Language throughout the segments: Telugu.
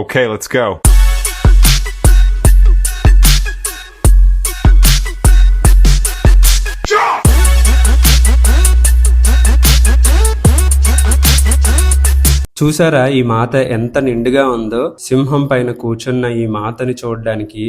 Okay, let's go. చూసారా ఈ మాత ఎంత నిండుగా ఉందో? సింహం పైన కూర్చున్న ఈ మాతని చూడడానికి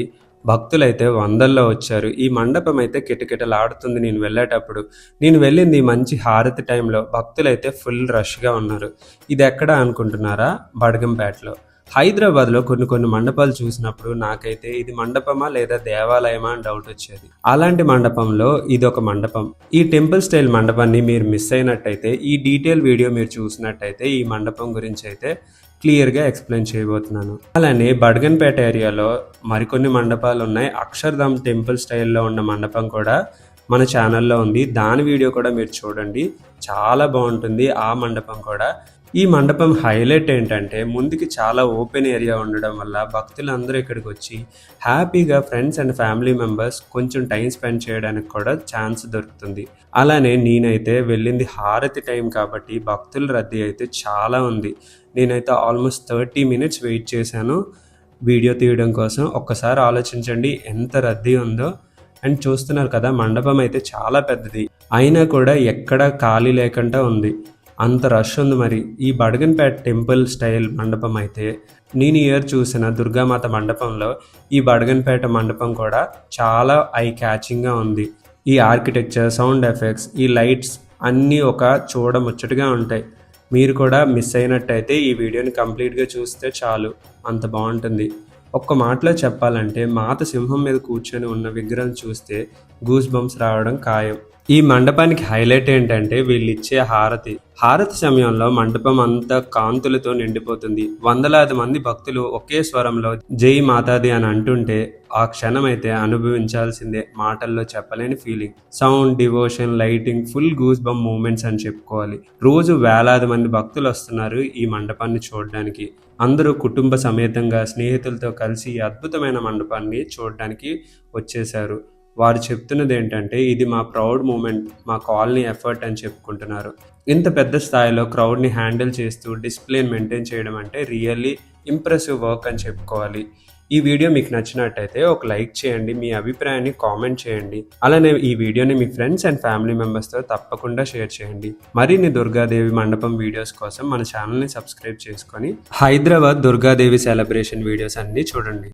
భక్తులైతే వందల్లో వచ్చారు. ఈ మండపం అయితే కిటకిటలాడుతుంది నేను వెళ్ళేటప్పుడు. నేను వెళ్ళింది మంచి హారతి టైంలో భక్తులైతే ఫుల్ రష్గా ఉన్నారు. ఇది ఎక్కడ అనుకుంటున్నారా? బడగంపేటలో. హైదరాబాద్లో కొన్ని కొన్ని మండపాలు చూసినప్పుడు నాకైతే ఇది మండపమా లేదా దేవాలయమా అని డౌట్ వచ్చేది. అలాంటి మండపంలో ఇది ఒక మండపం. ఈ టెంపుల్ స్టైల్ మండపాన్ని మీరు మిస్ అయినట్టయితే ఈ డీటెయిల్ వీడియో మీరు చూసినట్టయితే ఈ మండపం గురించి అయితే క్లియర్గా ఎక్స్ప్లెయిన్ చేయబోతున్నాను. అలానే బడ్గన్పేట ఏరియాలో మరికొన్ని మండపాలు ఉన్నాయి. అక్షర్ధామ్ టెంపుల్ స్టైల్లో ఉన్న మండపం కూడా మన ఛానల్లో ఉంది. దాని వీడియో కూడా మీరు చూడండి. చాలా బాగుంటుంది. ఆ మండపం కూడా ఈ మండపం హైలైట్ ఏంటంటే ముందుకి చాలా ఓపెన్ ఏరియా ఉండడం వల్ల భక్తులందరూ ఇక్కడికి వచ్చి హ్యాపీగా ఫ్రెండ్స్ అండ్ ఫ్యామిలీ మెంబర్స్ కొంచెం టైం స్పెండ్ చేయడానికి కూడా ఛాన్స్ దొరుకుతుంది. అలానే నేనైతే వెళ్ళింది హారతి టైం కాబట్టి భక్తుల రద్దీ అయితే చాలా ఉంది. నేనైతే ఆల్మోస్ట్ థర్టీ మినిట్స్ వెయిట్ చేశాను. వీడియో తీయడం కోసం ఒక్కసారి ఆలోచించండి ఎంత రద్దీ ఉందో. అండ్ చూస్తున్నారు కదా మండపం అయితే చాలా పెద్దది. అయినా కూడా ఎక్కడ ఖాళీ లేకుండా ఉంది. అంత రష్ ఉంది మరి. ఈ బడగన్పేట టెంపుల్ స్టైల్ మండపం అయితే నేను ఇయర్ చూసిన దుర్గామాత మండపంలో ఈ బడగన్పేట మండపం కూడా చాలా ఐ క్యాచింగ్గా ఉంది. ఈ ఆర్కిటెక్చర్ సౌండ్ ఎఫెక్ట్స్ ఈ లైట్స్ అన్నీ ఒక చూడముచ్చటగా ఉంటాయి. మీరు కూడా మిస్ అయినట్టయితే ఈ వీడియోని కంప్లీట్గా చూస్తే చాలు. అంత బాగుంటుంది. ఒక్క మాటలో చెప్పాలంటే మాత సింహం మీద కూర్చొని ఉన్న విగ్రహం చూస్తే గూస్ బంప్స్ రావడం ఖాయం. ఈ మండపానికి హైలైట్ ఏంటంటే వీళ్ళు ఇచ్చే హారతి. హారతి సమయంలో మండపం అంతా కాంతులతో నిండిపోతుంది. వందలాది మంది భక్తులు ఒకే స్వరంలో జై మాతాది అని అంటుంటే ఆ క్షణం అయితే అనుభవించాల్సిందే మాటల్లో చెప్పలేని feeling sound devotion lighting full goosebump moments అని చెప్పుకోవాలి. రోజు వేలాది మంది భక్తులు వస్తున్నారు ఈ మండపాన్ని చూడడానికి. అందరూ కుటుంబ సమేతంగా స్నేహితులతో కలిసి ఈ అద్భుతమైన మండపాన్ని చూడడానికి వచ్చేశారు. వారు చెప్తున్నది ఏంటంటే ఇది మా ప్రౌడ్ మూమెంట్ మా కాలనీ ఎఫర్ట్ అని చెప్పుకుంటున్నారు. ఇంత పెద్ద స్థాయిలో క్రౌడ్ని హ్యాండిల్ చేస్తూ డిసిప్లిన్ మెయింటైన్ చేయడం అంటే రియల్లీ ఇంప్రెసివ్ వర్క్ అని చెప్పుకోవాలి. ఈ వీడియో మీకు నచ్చినట్టయితే ఒక లైక్ చేయండి మీ అభిప్రాయాన్ని కామెంట్ చేయండి. అలానే ఈ వీడియోని మీ ఫ్రెండ్స్ అండ్ ఫ్యామిలీ మెంబర్స్తో తప్పకుండా షేర్ చేయండి. మరిన్ని దుర్గాదేవి మండపం వీడియోస్ కోసం మన ఛానల్ని సబ్స్క్రైబ్ చేసుకొని హైదరాబాద్ దుర్గాదేవి సెలబ్రేషన్ వీడియోస్ అన్నీ చూడండి.